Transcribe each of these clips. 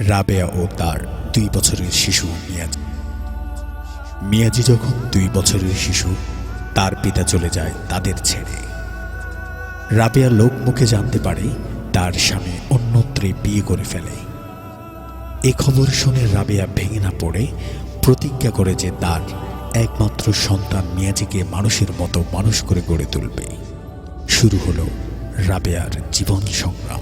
রাবেয়া ও তার দুই বছরের শিশু মিয়াজি। মিয়াজি যখন দুই বছরের শিশু, তার পিতা চলে যায় তাদের ছেড়ে। রাবেয়া লোক মুখে জানতে পারে তার স্বামী অন্যত্রে বিয়ে করে ফেলে। এ খবর শুনে রাবেয়া ভেঙে না পড়ে প্রতিজ্ঞা করে যে তার একমাত্র সন্তান মিয়াজিকে মানুষের মতো মানুষ করে গড়ে তুলবে। শুরু হলো রাবেয়ার জীবন সংগ্রাম।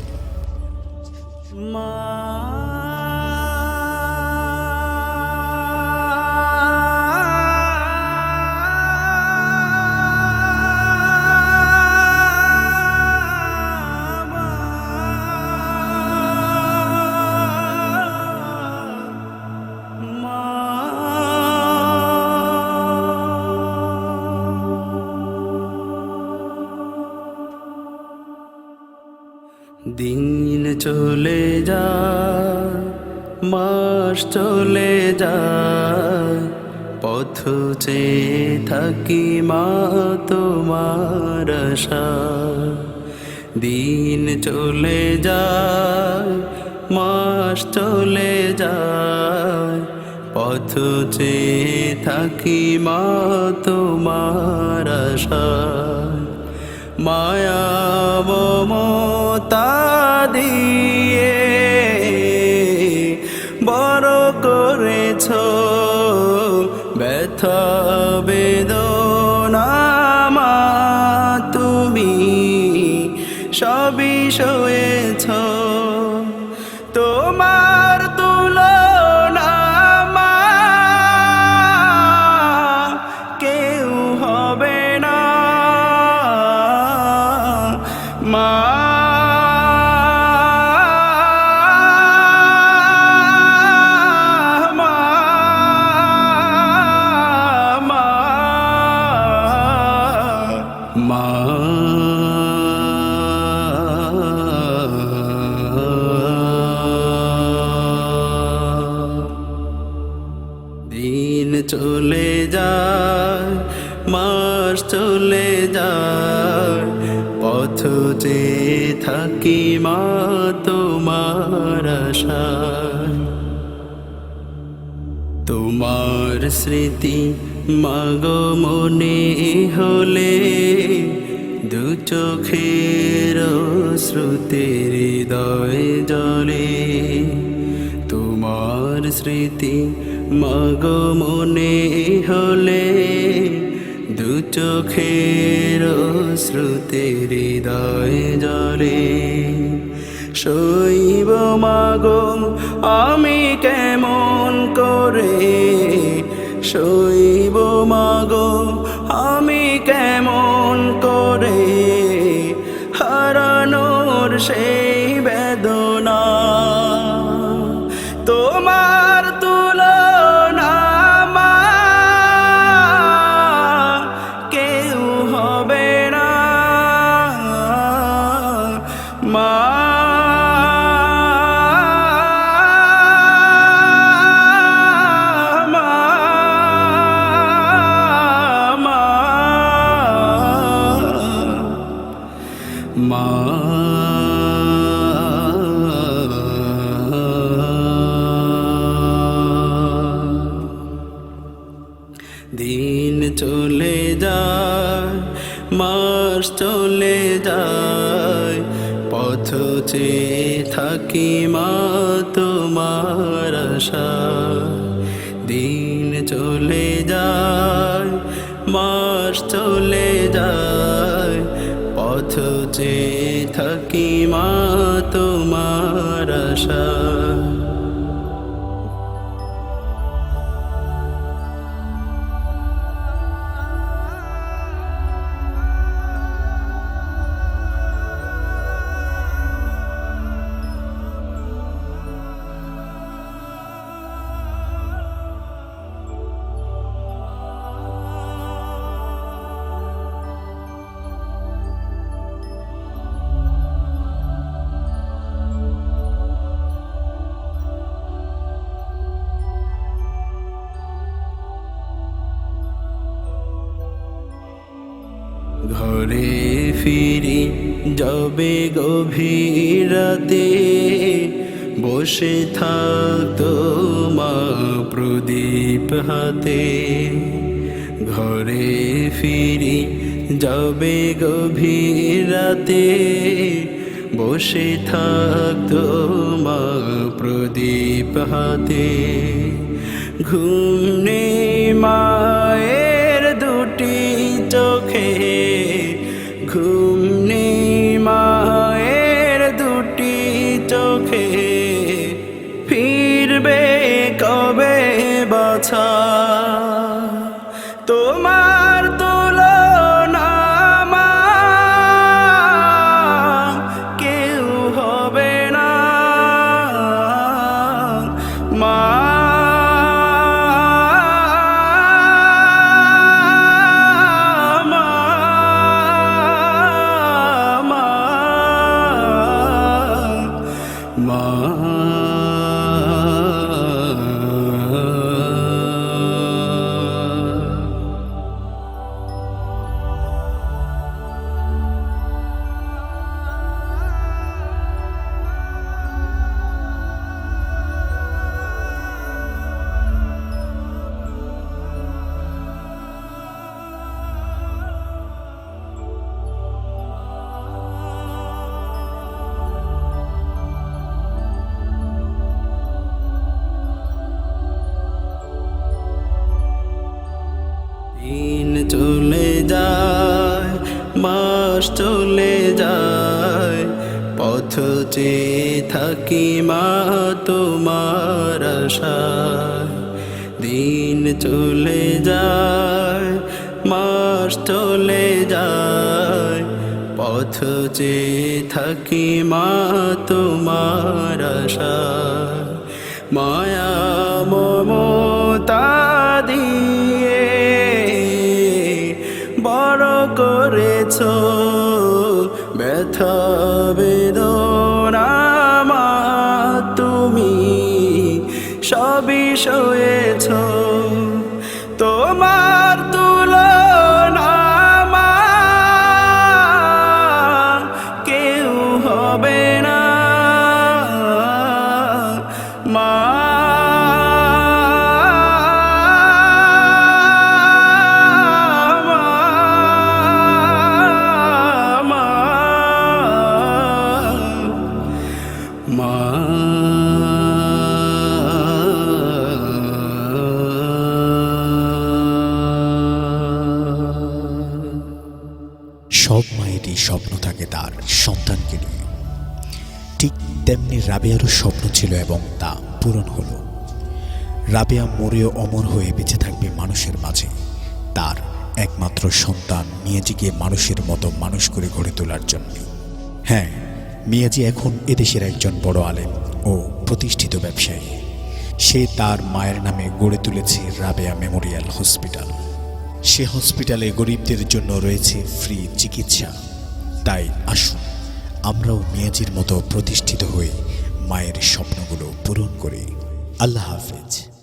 চলে যায় মাস চলে যায় পথ চেয়ে থাকি মা তোমার দিন চলে যায়, মাস চলে যায়, পথ চেয়ে থাকি মা তোমার মায়া মমতা দিয়ে বড় করেছ ব্যথা বেদনা তুমি সবই সয়েছ। তোমার তুলনা কেউ হবে না। মা থাকি মা তোমার আশায়। তোমার স্মৃতি মাগো মনে হলে দু চোখের শ্রুতির হৃদয় জলে তোমার স্মৃতি মাগো মনে হলে চোখের শ্রুতির হৃদয় জলে। শৈব মাগো, আমি কেমন করে? শৈব মাগো, আমি কেমন করে? হারানোর সেই বেদনা তোমার চলে যায়, মাস চলে যায়, পথ চেয়ে থাকি মা তোমার আশা দিন চলে যায়, মাস চলে যায়, পথ চেয়ে থাকি মা তোমার আশা ঘরে ফিরি যাবে গভীর রাতে বসে থাকতো মা প্রদীপ হাতে। ঘরে ফিরি যাবে গভীর রাতে বসে থাকতো মা প্রদীপ হাতে। ঘুম নেই মা, মাস চলে যায়। পথ চেয়ে থাকি মা তোমার আশায়। দিন চলে যায়, মাস চলে যায়। পথ চেয়ে থাকি মা তোমার আশায়। মায়া মমতা বেদনা মা তুমি সবই সয়েছ। তোমার সব মায়েরই স্বপ্ন থাকে তার সন্তানকে নিয়ে। ঠিক তেমনি রাবেয়ারও স্বপ্ন ছিল এবং তা পূরণ হলো। রাবেয়া মরেও অমর হয়ে বেঁচে থাকবে মানুষের মাঝে। তার একমাত্র সন্তান মিয়াজিকে মানুষের মতো মানুষ করে গড়ে তোলার জন্য। হ্যাঁ মিয়াজি এখন এদেশের একজন বড় আলেম ও প্রতিষ্ঠিত ব্যবসায়ী। সে তার মায়ের নামে গড়ে তুলেছে রাবেয়া মেমোরিয়াল হসপিটাল। সে হসপিটালে গরিবদের জন্য রয়েছে ফ্রি চিকিৎসা। তাই আসুন, আমরাও মিয়াজির মতো প্রতিষ্ঠিত হয়ে মায়ের স্বপ্নগুলো পূরণ করি। আল্লাহ হাফেজ।